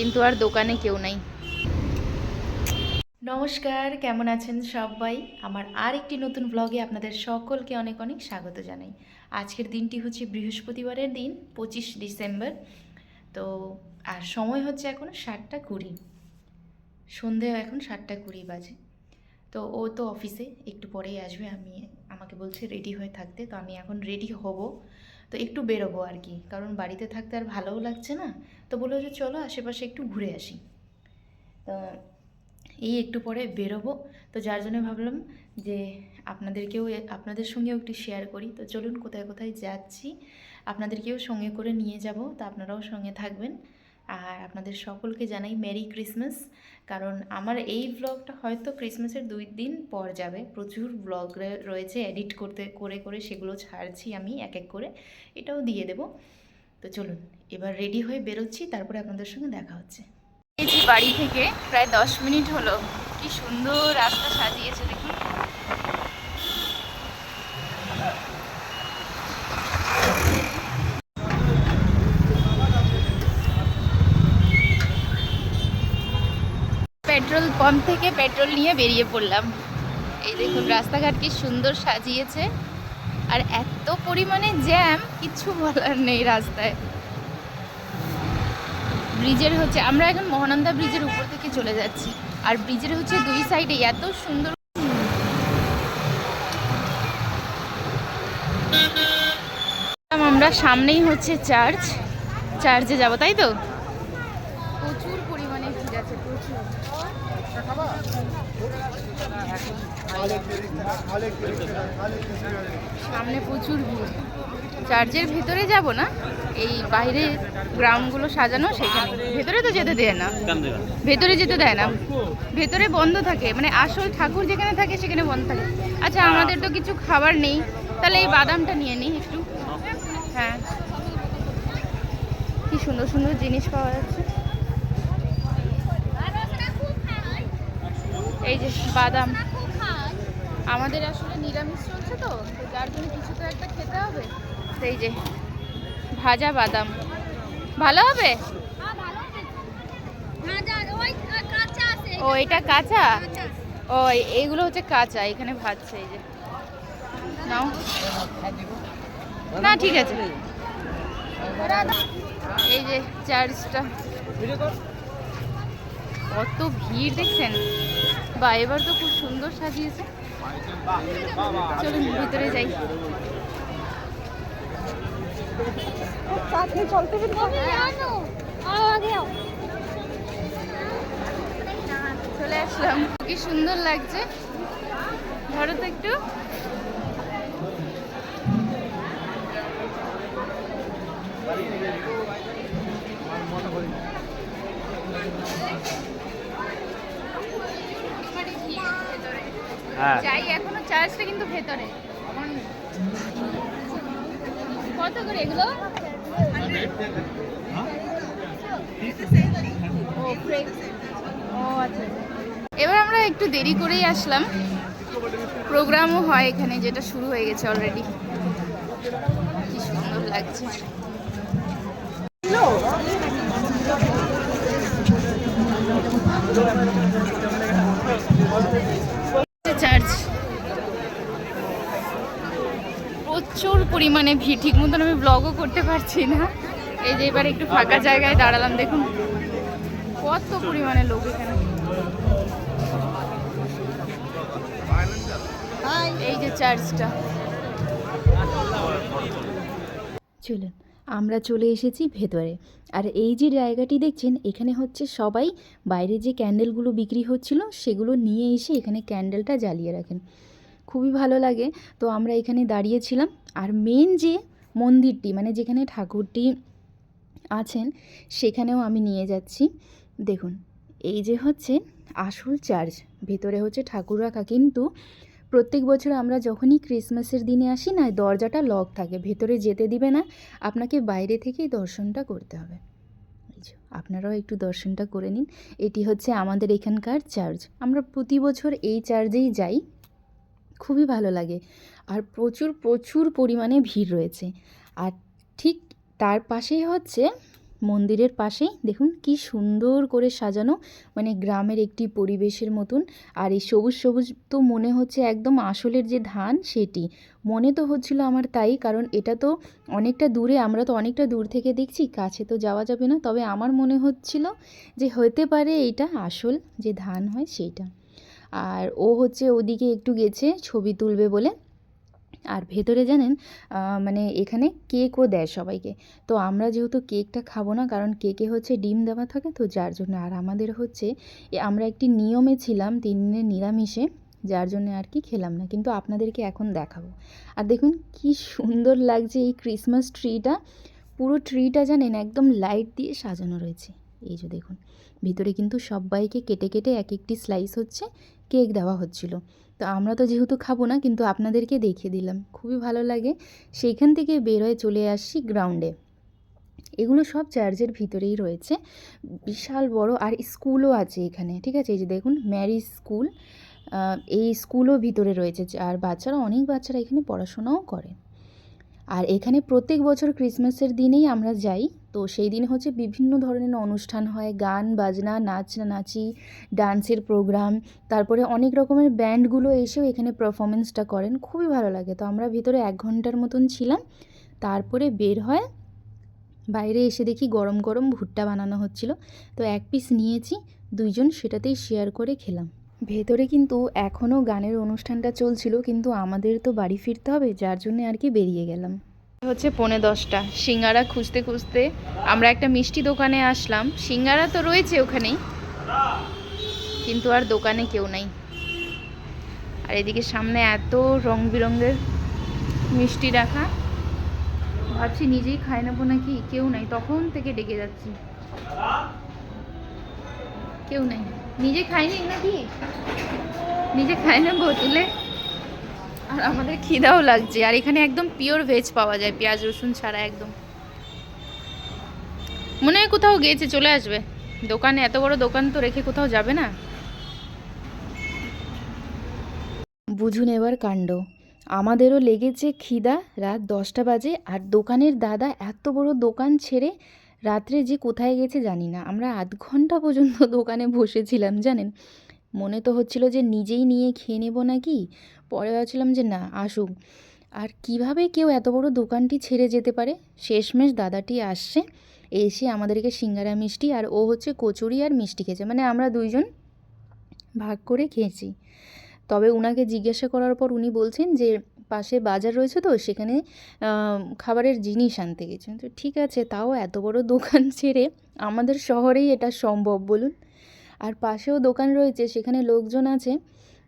কিন্তু আর দোকানে কেউ নাই। নমস্কার, কেমন আছেন সবাই? আমার আর একটি নতুন ব্লগে আপনাদের সকলকে অনেক অনেক স্বাগত জানাই। আজকের দিনটি হচ্ছে বৃহস্পতিবারের দিন, পঁচিশ ডিসেম্বর। তো, আর সময় হচ্ছে এখন সাতটা কুড়ি। সন্ধে এখন সাতটা কুড়ি বাজে। তো, ও তো অফিসে একটু পরেই আসবে। আমি, আমাকে বলছে রেডি হয়ে থাকতে। তো আমি এখন রেডি হব। তো একটু বেরোবো আর কি। কারণ বাড়িতে থাকতে আর ভালোও লাগছে না। তো বলল যে, চলো আশেপাশে একটু ঘুরে আসি। তো এই একটু পরে বেরোবো। তো যার জন্য ভাবলাম যে, আপনাদেরকেও, আপনাদের সঙ্গেও একটু শেয়ার করি। তো চলুন কোথায় কোথায় যাচ্ছি। আপনাদেরকেও সঙ্গে করে নিয়ে যাব। তো আপনারাও সঙ্গে থাকবেন। আর আপনাদের সকলকে জানাই মেরি ক্রিসমাস। কারণ আমার এই ব্লগটা হয়তো ক্রিসমাসের দুই দিন পর যাবে। প্রচুর ব্লগ রয়েছে এডিট করতে, করে করে সেগুলো ছাড়ছি আমি এক এক করে। এটাও দিয়ে দেব। তো চলুন, এবার রেডি হয়ে বেরোচ্ছি, তারপরে আপনাদের সঙ্গে দেখা হচ্ছে। এই যে বাড়ি থেকে প্রায় দশ মিনিট হলো। কি সুন্দর রাস্তা সাজিয়েছে, দেখুন পেট্রোল পাম্প থেকে পেট্রোল নিয়ে বেরিয়ে পড়লাম। এই দেখুন, রাস্তাঘাট কি সুন্দর সাজিয়েছে। আর এত পরিমাণে জ্যাম, কিছু বলার নেই রাস্তায়। ব্রিজের হচ্ছে, আমরা এখন মহানন্দা ব্রিজের উপর থেকে চলে যাচ্ছি। আর ব্রিজের হচ্ছে দুই সাইডে এত সুন্দর আমরা সামনেই হচ্ছে চার্চ। চার্চে যাব, তাই তো প্রচুর পরিমাণে ভিড় আছে প্রচুর সামনে প্রচুর ভিড়। চার্চের ভেতরে যাব না, এই বাইরে গ্রাউন্ডগুলো সাজানো সেখানে। ভেতরে তো যেতে দেয় না। ভেতরে যেতে দেয় না। ভেতরে বন্ধ থাকে মানে আসল ঠাকুর যেখানে থাকে সেখানে বন্ধ থাকে। আচ্ছা আমাদের তো কিছু খাবার নেই। তাহলে এই বাদামটা নিয়ে নিই একটু। হ্যাঁ। কি সুন্দর সুন্দর জিনিস পাওয়া যাচ্ছে। এই যে বাদাম। আমাদের আসলে নিরামিষ চলছে তো যার জন্য কিছু তো একটা খেতে হবে। সেই যে, ভাজা বাদাম। ভালো হবে? ও, এটা কাঁচা? ও এইগুলো হচ্ছে কাঁচা, এখানে ভাজছে, এই যে। নাও। না, ঠিক আছে। এই যে, চার্জটা। কত ভিড় দেখছেন? বা, এবার তো খুব সুন্দর সাজিয়েছে। চলুন ভিতরে যাই। চলে আসলাম। কি সুন্দর লাগছে। ধরো তো একটু। হ্যাঁ যাই, এখনও চার্জটা কিন্তু ভেতরে। কত করে এগুলো? আচ্ছা। এবার আমরা একটু দেরি করেই আসলাম। প্রোগ্রামও হয় এখানে, যেটা শুরু হয়ে গেছে অলরেডি কি সুন্দর লাগছে। পরিমাণে ঠিক মতন আমি ব্লগও করতে পারছি না। এই যে এবার একটু ফাঁকা জায়গায় দাঁড়ালাম, দেখুন। কত পরিমাণে লোক এখানে। এই যে চার্চটা। চলুন, আমরা চলে এসেছি ভেতরে। আর এই যে জায়গাটি দেখছেন, এখানে হচ্ছে সবাই বাইরে যে ক্যান্ডেলগুলো বিক্রি হচ্ছিল, সেগুলো নিয়ে এসে এখানে ক্যান্ডেলটা জ্বালিয়ে রাখেন। খুবই ভালো লাগে। তো আমরা এখানে দাঁড়িয়েছিলাম। আর মেন যে মন্দিরটি মানে যেখানে ঠাকুরটি আছেন, সেখানেও আমি নিয়ে যাচ্ছি। দেখুন, এই যে হচ্ছে আসল চার্চ ভেতরে হচ্ছে ঠাকুর রাখা। কিন্তু প্রত্যেক বছর আমরা যখনই ক্রিসমাসের দিনে আসি না, দরজাটা লক থাকে, ভেতরে যেতে দিবে না। আপনাকে বাইরে থেকেই দর্শনটা করতে হবে। আপনারাও একটু দর্শনটা করে নিন। এটি হচ্ছে আমাদের এখানকার চার্চ আমরা প্রতি বছর এই চার্চেই যাই। খুবই ভালো লাগে। আর প্রচুর প্রচুর পরিমাণে ভিড় রয়েছে। আর ঠিক তার পাশেই হচ্ছে মন্দিরের পাশেই, দেখুন কি সুন্দর করে সাজানো মানে গ্রামের একটি পরিবেশের মতন। আর এই সবুজ সবুজ তো মনে হচ্ছে একদম আসলের যে ধান সেটি। মনে তো হচ্ছিল আমার তাই, কারণ এটা তো অনেকটা দূরে, আমরা তো অনেকটা দূর থেকে দেখছি, কাছে তো যাওয়া যাবে না। তবে আমার মনে হচ্ছিল যে হতে পারে এইটা আসল যে ধান হয় সেইটা আর ও হচ্ছে ওদিকে একটু গেছে ছবি তুলবে বলে। আর ভেতরে জানেন মানে এখানে কেকও দেয় সবাইকে। তো আমরা যেহেতু কেকটা খাব না, কারণ কেকে হচ্ছে ডিম দেওয়া থাকে, তো যার জন্য আর আমাদের হচ্ছে আমরা একটি নিয়মে ছিলাম তিন দিনের নিরামিষে, যার জন্য আর কি খেলাম না। কিন্তু আপনাদেরকে এখন দেখাবো। আর দেখুন কি সুন্দর লাগছে এই ক্রিসমাস ট্রিটা। পুরো ট্রিটা জানেন একদম লাইট দিয়ে সাজানো রয়েছে। এই যে দেখুন, ভিতরে কিন্তু সবাইকে কেটে কেটে এক একটি স্লাইস হচ্ছে কেক দেওয়া হচ্ছিল। তো আমরা তো যেহেতু খাব না, কিন্তু আপনাদেরকে দেখিয়ে দিলাম। খুবই ভালো লাগে। সেইখান থেকে বের হয়ে চলে আসছি গ্রাউন্ডে। এগুলো সব চার্চের ভিতরেই রয়েছে। বিশাল বড় আর স্কুলও আছে এখানে, ঠিক আছে? এই যে দেখুন, ম্যারি স্কুল। এই স্কুলও ভিতরে রয়েছে। আর বাচ্চারা, অনেক বাচ্চারা এখানে পড়াশোনাও করে। আর এখানে প্রত্যেক বছর ক্রিসমাসের দিনেই আমরা যাই। তো সেই দিন হচ্ছে বিভিন্ন ধরনের অনুষ্ঠান হয়, গান, বাজনা নাচ নাচি ডান্সের প্রোগ্রাম তারপরে অনেক রকমের ব্যান্ডগুলো এসেও এখানে পারফরমেন্সটা করেন। খুবই ভালো লাগে। তো আমরা ভিতরে এক ঘণ্টার মতন ছিলাম, তারপরে বের হয় বাইরে এসে দেখি গরম গরম ভুট্টা বানানো হচ্ছিল। তো এক পিস নিয়েছি, দুইজন সেটাতেই শেয়ার করে খেলাম। ভেতরে কিন্তু এখনও গানের অনুষ্ঠানটা চলছিল, কিন্তু আমাদের তো বাড়ি ফিরতে হবে, যার জন্য আর কি বেরিয়ে গেলাম। হচ্ছে পৌনে দশটা। সিঙ্গারা খুঁজতে খুঁজতে আমরা একটা মিষ্টি দোকানে আসলাম। সিঙ্গারা তো রয়েছে ওখানেই, কিন্তু আর দোকানে কেউ নাই। আর এদিকে সামনে এত রং বেরঙের মিষ্টি রাখা, ভাবছি নিজেই খাই নেব নাকি, কেউ নাই। তখন থেকে ডেকে যাচ্ছি। কেউ নাই। নিজে খাইনি নাকি? নিজে খাই নেব তুলে? আর আমাদের খিদাও লাগছে। আর এখানে একদম পিওর ভেজ পাওয়া যায়, পেঁয়াজ, রসুন ছাড়া একদম। মনে হয় কোথাও গিয়েছে, চলে আসবে। দোকানে, এত বড় দোকান তো রেখে কোথাও যাবে না। বুঝুন এবার কাণ্ড। আমাদেরও লেগেছে খিদা রাত দশটা বাজে, আর দোকানের দাদা এত বড় দোকান ছেড়ে রাত্রে যে কোথায় গেছে জানি না। আমরা আধ ঘণ্টা পর্যন্ত দোকানে বসেছিলাম, জানেন? মনে তো হচ্ছিল যে নিজেই নিয়ে খেয়ে নেব নাকি? পরে ভাবছিলাম যে না, আসুক। আর কীভাবে কেউ এত বড় দোকানটি ছেড়ে যেতে পারে? শেষমেশ দাদাটি আসছে, এসে আমাদেরকে সিঙ্গারা মিষ্টি আর ও হচ্ছে কচুরি আর মিষ্টি খেয়েছে। মানে আমরা দুইজন ভাগ করে খেয়েছি। তবে উনাকে জিজ্ঞাসা করার পর উনি বলছেন যে, পাশে বাজার রয়েছে তো, সেখানে খাবারের জিনিস আনতে গেছেন। তো ঠিক আছে, তাও এত বড় দোকান ছেড়ে আমাদের শহরেই এটা সম্ভব, বলুন। আর পাশেও দোকান রয়েছে, সেখানে লোকজন আছে।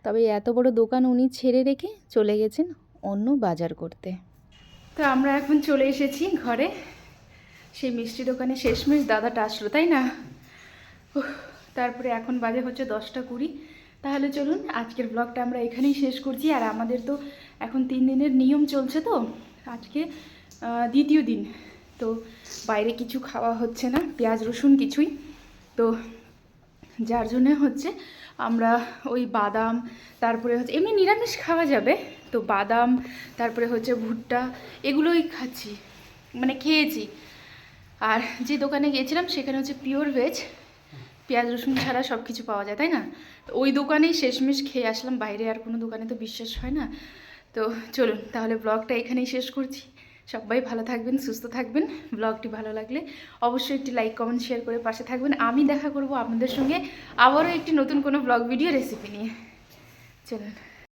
তবে এত বড় দোকান উনি ছেড়ে রেখে চলে গেছেন অন্য বাজার করতে। তো আমরা এখন চলে এসেছি ঘরে। সেই মিষ্টি দোকানে শেষমেশ দাদাটা আসলো, তাই না? তারপরে এখন বাজে হচ্ছে দশটা কুড়ি। তাহলে চলুন, আজকের ব্লগটা আমরা এখানেই শেষ করছি। আর আমাদের তো এখন তিন দিনের নিয়ম চলছে তো। আজকে দ্বিতীয় দিন। তো বাইরে কিছু খাওয়া হচ্ছে না, পেঁয়াজ, রসুন কিছুই। তো যার জন্যে হচ্ছে আমরা ওই বাদাম, তারপরে হচ্ছে এমনি নিরামিষ খাওয়া যাবে। তো বাদাম, তারপরে হচ্ছে ভুট্টা, এগুলোই খাচ্ছি মানে খেয়েছি। আর যে দোকানে গিয়েছিলাম সেখানে হচ্ছে পিওর ভেজ পেঁয়াজ, রসুন ছাড়া সব কিছু পাওয়া যায়, তাই না? ওই দোকানেই শেষমেশ খেয়ে আসলাম, বাইরে আর কোনো দোকানে তো বিশ্বাস হয় না। তো চলুন, তাহলে ব্লগটা এখানেই শেষ করছি। সবাই ভালো থাকবেন, সুস্থ থাকবেন। ব্লগটি ভালো লাগলে অবশ্যই একটি লাইক, কমেন্ট, শেয়ার করে পাশে থাকবেন। আমি দেখা করব আপনাদের সঙ্গে আবারও একটি নতুন কোনো ব্লগ ভিডিও রেসিপি নিয়ে। চলুন।